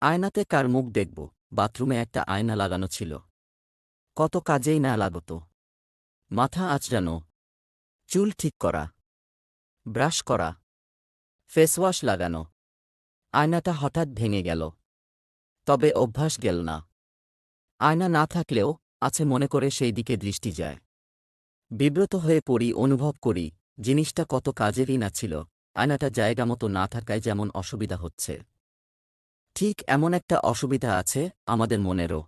আয়নাতে কার মুখ দেখব? বাথরুমে একটা আয়না লাগানো ছিল। কত কাজেই না লাগত। মাথা আঁচড়ানো। চুল ঠিক করা। ব্রাশ করা। ফেসওয়াশ লাগানো। আয়নাটা হঠাৎ ভেঙে গেল। তবে অভ্যাস গেল না। আয়না না থাকলেও আছে মনে করে সেই দিকে দৃষ্টি যায়। বিব্রত হয়ে পড়ি, অনুভব করি, জিনিসটা কত কাজেরই না ছিল। আয়নাটা জায়গা মতো না থাকায় যেমন অসুবিধা হচ্ছে। ঠিক এমন একটা অসুবিধা আছে আমাদের মনেরও।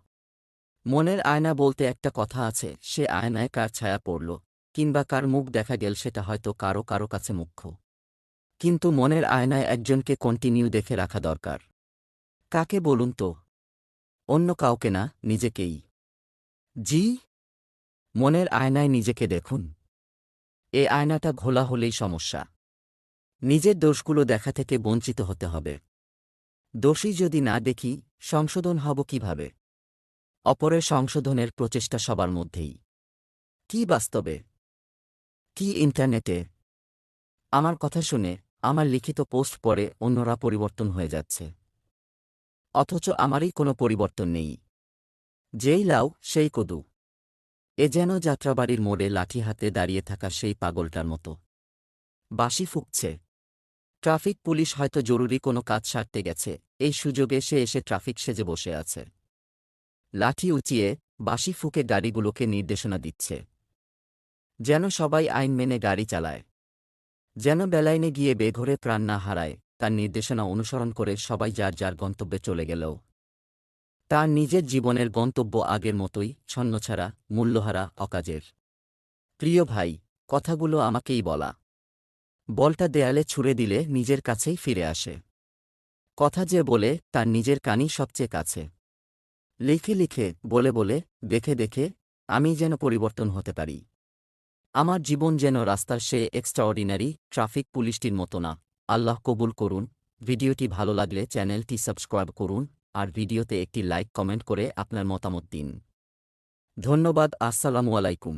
মনের আয়না বলতে একটা কথা আছে, সে আয়নায় কার ছায়া পড়ল, কিংবা কার মুখ দেখা গেল সেটা হয়তো কারও কারও কাছে মুখ্য। কিন্তু মনের আয়নায় একজনকে কন্টিনিউ দেখে রাখা দরকার। কাকে বলুন তো? অন্য কাউকে না, নিজেকেই। জি? মনের আয়নায় নিজেকে দেখুন। এ আয়নাটা ঘোলা হলেই সমস্যা। নিজের দোষগুলো দেখা থেকে বঞ্চিত হতে হবে। দোষী যদি না দেখি, সংশোধন হব কীভাবে? অপরের সংশোধনের প্রচেষ্টা সবার মধ্যেই। কি বাস্তবে? কি ইন্টারনেটে? আমার কথা শুনে আমার লিখিত পোস্ট পরে অন্যরা পরিবর্তন হয়ে যাচ্ছে। অথচ আমারই কোনো পরিবর্তন নেই। যেই লাউ, সেই কদু। এ যেন যাত্রাবাড়ির মোড়ে লাঠি হাতে দাঁড়িয়ে থাকা সেই পাগলটার মতো। বাসি ফুঁকছে। ট্রাফিক পুলিশ হয়তো জরুরি কোনো কাজ সারতে গেছে। এই সুযোগে সে এসে ট্রাফিক সেজে বসে আছে। লাঠি উঁচিয়ে বাসি ফুঁকে গাড়িগুলোকে নির্দেশনা দিচ্ছে। যেন সবাই আইন মেনে গাড়ি চালায়। যেন বেলাইনে গিয়ে বেঘরে প্রাণ না হারায়, তার নির্দেশনা অনুসরণ করে সবাই যার যার গন্তব্যে চলে গেলেও। তার নিজের জীবনের গন্তব্য আগের মতোই, ছন্নছাড়া, মূল্যহারা, অকাজের। প্রিয় ভাই, কথাগুলো আমাকেই বলা। বলটা দেয়ালে ছুঁড়ে দিলে নিজের কাছেই ফিরে আসে। কথা যে বলে, তার নিজের কানই সবচেয়ে কাছে। লিখে লিখে, বলে বলে, দেখে দেখে, আমি যেন পরিবর্তন হতে পারি। আমার জীবন যেন রাস্তার সে এক্সট্রাঅর্ডিনারি ট্রাফিক পুলিশটির মতো না। আল্লাহ কবুল করুন। ভিডিওটি ভালো লাগলে চ্যানেলটি সাবস্ক্রাইব করুন আর ভিডিওতে একটি লাইক কমেন্ট করে আপনার মতামত দিন। ধন্যবাদ। আসসালামু আলাইকুম।